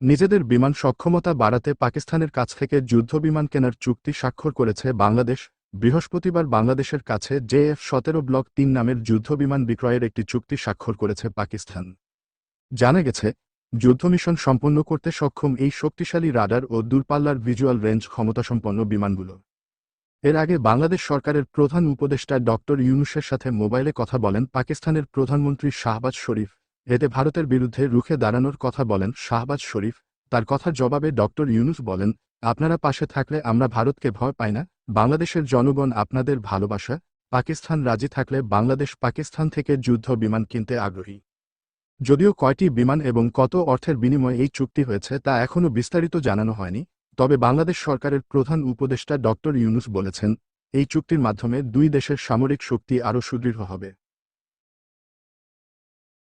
নিজেদের বিমান সক্ষমতা বাড়াতে পাকিস্তানের কাছ থেকে যুদ্ধবিমান কেনার চুক্তি স্বাক্ষর করেছে বাংলাদেশ। বৃহস্পতিবার বাংলাদেশের কাছে জেএফ সতেরো ব্লক তিন নামের যুদ্ধবিমান বিক্রয়ের একটি চুক্তি স্বাক্ষর করেছে পাকিস্তান। জানা গেছে যুদ্ধমিশন সম্পন্ন করতে সক্ষম এই শক্তিশালী রাডার ও দূরপাল্লার ভিজুয়াল রেঞ্জ ক্ষমতাসম্পন্ন বিমানগুলো। এর আগে বাংলাদেশ সরকারের প্রধান উপদেষ্টা ডক্টর ইউনুসের সাথে মোবাইলে কথা বলেন পাকিস্তানের প্রধানমন্ত্রী শাহবাজ শরীফ। এতে ভারতের বিরুদ্ধে রুখে দাঁড়ানোর কথা বলেন শাহবাজ শরীফ। তার কথার জবাবে ডক্টর ইউনুস বলেন, আপনারা পাশে থাকলে আমরা ভারতকে ভয় পাই না। বাংলাদেশের জনগণ আপনাদের ভালোবাসা। পাকিস্তান রাজি থাকলে বাংলাদেশ পাকিস্তান থেকে যুদ্ধ বিমান কিনতে আগ্রহী। যদিও কয়টি বিমান এবং কত অর্থের বিনিময়ে এই চুক্তি হয়েছে তা এখনও বিস্তারিত জানানো হয়নি, তবে বাংলাদেশ সরকারের প্রধান উপদেষ্টা ডক্টর ইউনুস বলেছেন, এই চুক্তির মাধ্যমে দুই দেশের সামরিক শক্তি আরও সুদৃঢ় হবে।